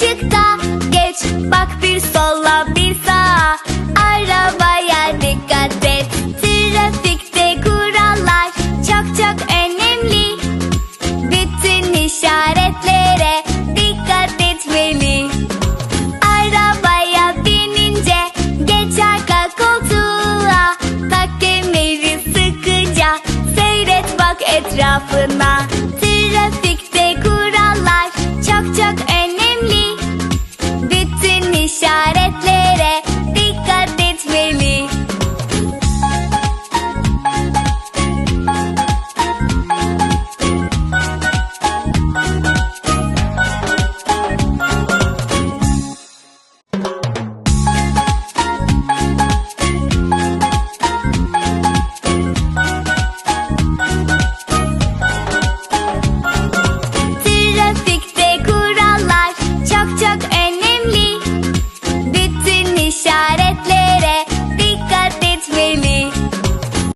ışıkta geç bak bir sola bir sağa. Arabaya dikkat et Trafikte kurallar çok çok önemli. Bütün işaretlere dikkat etmeli. Arabaya binince geç arka koltuğa. Tak kemeri sıkıca seyret bak etrafına.